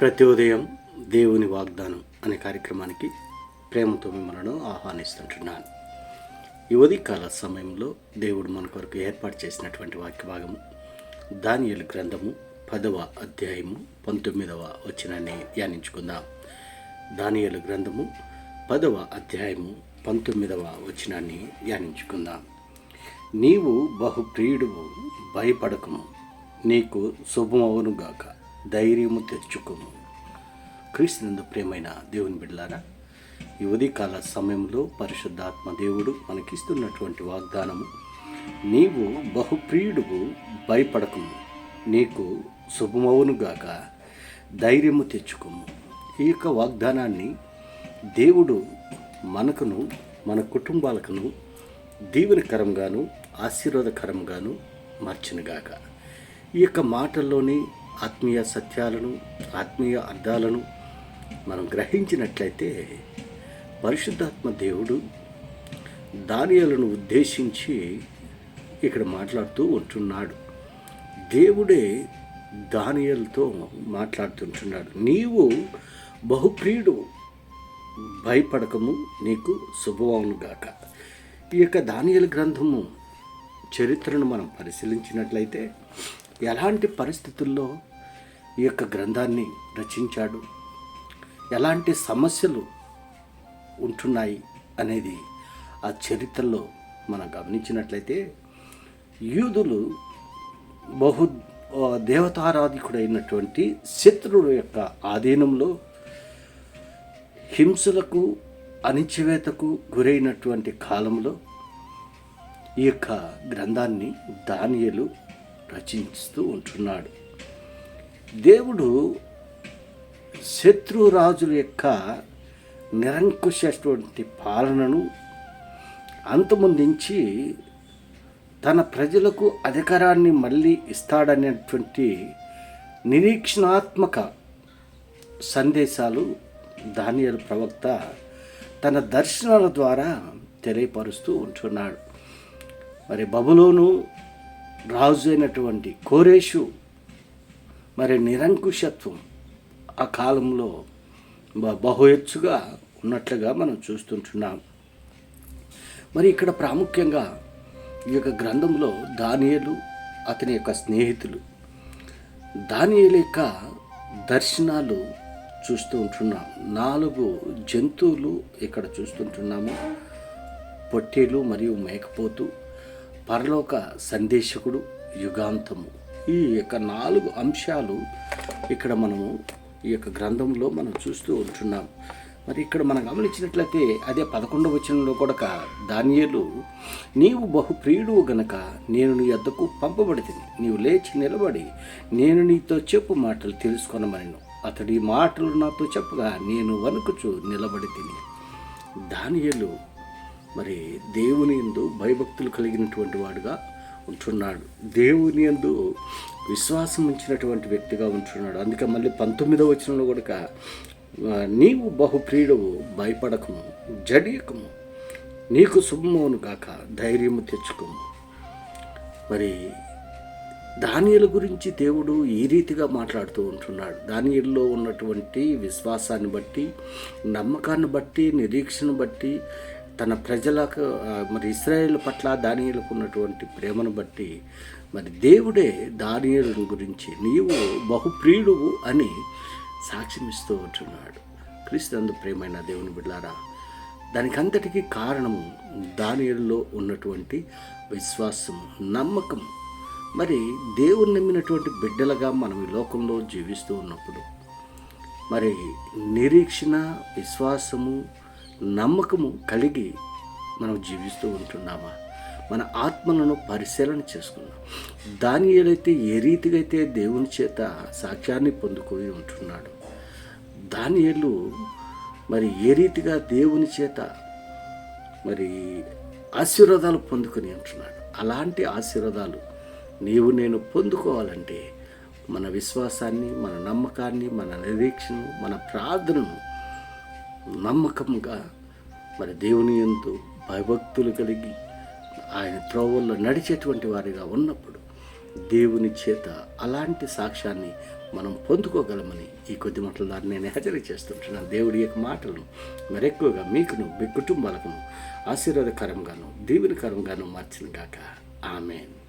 ప్రతి ఉదయం దేవుని వాగ్దానం అనే కార్యక్రమానికి ప్రేమతో మిమ్మల్ని ఆహ్వానిస్తుంటున్నాను. ఈ ఉదయకాల సమయంలో దేవుడు మన కొరకు ఏర్పాటు చేసినటువంటి వాక్య భాగము దానియలు గ్రంథము పదవ అధ్యాయము పంతొమ్మిదవ వచనాన్ని ధ్యానించుకుందాం. దానియలు గ్రంథము పదవ అధ్యాయము పంతొమ్మిదవ వచనాన్ని ధ్యానించుకుందాం. నీవు బహుప్రియుడువు భయపడకము. నీకు శుభమవునుగాక. ధైర్యము తెచ్చుకోము క్రీస్తునందు ప్రేమైన దేవుని బిడ్డలారా ఈ ఉదయకాల సమయంలో పరిశుద్ధాత్మ దేవుడు మనకిస్తున్నటువంటి వాగ్దానము నీవు బహుప్రియుడువు భయపడకము. నీకు శుభమవునుగాక ధైర్యము తెచ్చుకోము. ఈ యొక్క వాగ్దానాన్ని దేవుడు మనకును మన కుటుంబాలకును దీవెనకరంగాను ఆశీర్వాదకరంగాను మార్చినగాక. ఈ యొక్క మాటల్లోని ఆత్మీయ సత్యాలను ఆత్మీయ అర్థాలను మనం గ్రహించినట్లయితే పరిశుద్ధాత్మ దేవుడు దానియాలను ఉద్దేశించి ఇక్కడ మాట్లాడుతూ ఉంటున్నాడు. దేవుడే దానియలతో మాట్లాడుతుంటున్నాడు. నీవు బహుప్రియుడు భయపడకము నీకు శుభమవునుగాక ఈ యొక్క దానియల గ్రంథము చరిత్రను మనం పరిశీలించినట్లయితే ఎలాంటి పరిస్థితుల్లో ఈ యొక్క గ్రంథాన్ని రచించాడు? ఎలాంటి సమస్యలు ఉంటున్నాయి అనేది ఆ చరిత్రలో మనం గమనించినట్లయితే యూదులు బహు దేవతారాధికుడైనటువంటి శత్రుడు యొక్క ఆధీనంలో హింసలకు అణిచివేతకు గురైనటువంటి కాలంలో ఈ యొక్క గ్రంథాన్ని దానియలు రచిస్తూ ఉంటున్నాడు. దేవుడు శత్రురాజుల యొక్క నిరంకుశటువంటి పాలనను అంతమొందించి తన ప్రజలకు అధికారాన్ని మళ్ళీ ఇస్తాడనేటువంటి నిరీక్షణాత్మక సందేశాలు దానియలు ప్రవక్త తన దర్శనాల ద్వారా తెలియపరుస్తూ ఉంటున్నాడు. మరి బబులోను రాజు అయినటువంటి కోరేషు మరి నిరంకుశత్వం ఆ కాలంలో బ- బహు ఉన్నట్లుగా మనం చూస్తుంటున్నాం. మరి ఇక్కడ ప్రాముఖ్యంగా ఈ యొక్క గ్రంథంలో దానియలు అతని యొక్క స్నేహితులు దానియలు యొక్క దర్శనాలు చూస్తూ ఉంటున్నాం. నాలుగు జంతువులు ఇక్కడ చూస్తుంటున్నాము. పొట్టేలు మరియు మేకపోతు. పరలోక సందేశకుడు యుగాంతము. ఈ యొక్క నాలుగు అంశాలు ఇక్కడ మనము ఈ యొక్క గ్రంథంలో మనం చూస్తూ ఉంటున్నాం. మరి ఇక్కడ మనం గమనించినట్లయితే అదే పదకొండవ వచనంలో కూడా దానియలు నీవు బహు ప్రియుడు గనక నేను నీ వద్దకు పంపబడితే నీవు లేచి నిలబడి నేను నీతో చెప్పు మాటలు తెలుసుకొనమనిను. అతడి మాటలు నాతో చెప్పగా నేను వణుకుచు నిలబడి తిని దానియలు మరి దేవుని ఎందు భయభక్తులు కలిగినటువంటి వాడుగా ఉంటున్నాడు. దేవుని ఎందు విశ్వాసం ఉంచినటువంటి వ్యక్తిగా ఉంటున్నాడు. అందుకే మళ్ళీ పంతొమ్మిదవ వచనంలో కూడా నీవు బహుప్రియుడవు భయపడకము జడియకము నీకు శుభమవును కాక ధైర్యము తెచ్చుకోము. మరి దానియల గురించి దేవుడు ఈ రీతిగా మాట్లాడుతూ ఉంటున్నాడు. దానియల్లో ఉన్నటువంటి విశ్వాసాన్ని బట్టి నమ్మకాన్ని బట్టి నిరీక్షను బట్టి తన ప్రజలకు మరి ఇస్రాయేల్ పట్ల దానియలకు ఉన్నటువంటి ప్రేమను బట్టి మరి దేవుడే దానియలు గురించి నీవు బహుప్రియుడువు అని సాక్ష్యమిస్తూ ఉంటున్నాడు. క్రీస్తునందు ప్రేమైన దేవుని బిడ్డారా దానికంతటికీ కారణము దానిలో ఉన్నటువంటి విశ్వాసం నమ్మకం. మరి దేవుని నమ్మినటువంటి బిడ్డలుగా మనం ఈ లోకంలో జీవిస్తూ ఉన్నప్పుడు మరి నిరీక్షణ విశ్వాసము నమ్మకము కలిగి మనం జీవిస్తూ ఉంటున్నామా? మన ఆత్మలను పరిశీలన చేసుకున్నాం దాని ఏదైతే ఏ రీతిగా అయితే దేవుని చేత సాక్ష్యాన్ని పొందుకొని ఉంటున్నాడు దానియేలు మరి ఏ రీతిగా దేవుని చేత మరి ఆశీర్వాదాలు పొందుకొని ఉంటున్నాడు? అలాంటి ఆశీర్వాదాలు నీవు నేను పొందుకోవాలంటే మన విశ్వాసాన్ని మన నమ్మకాన్ని మన నిరీక్షను మన ప్రార్థనను నమ్మకంగా మరి దేవుని ఎందు భయభక్తులు కలిగి ఆయన త్రోవల్లో నడిచేటువంటి వారిగా ఉన్నప్పుడు దేవుని చేత అలాంటి సాక్ష్యాన్ని మనం పొందుకోగలమని ఈ కొద్ది మాటల ద్వారా నేను హెచ్చరిక చేస్తుంటున్నాను. దేవుడి యొక్క మాటలను మరెక్కువగా మీకును మీ కుటుంబాలకును ఆశీర్వాదకరంగాను దీవెనకరంగాను మార్చిన గాక. ఆమెన్.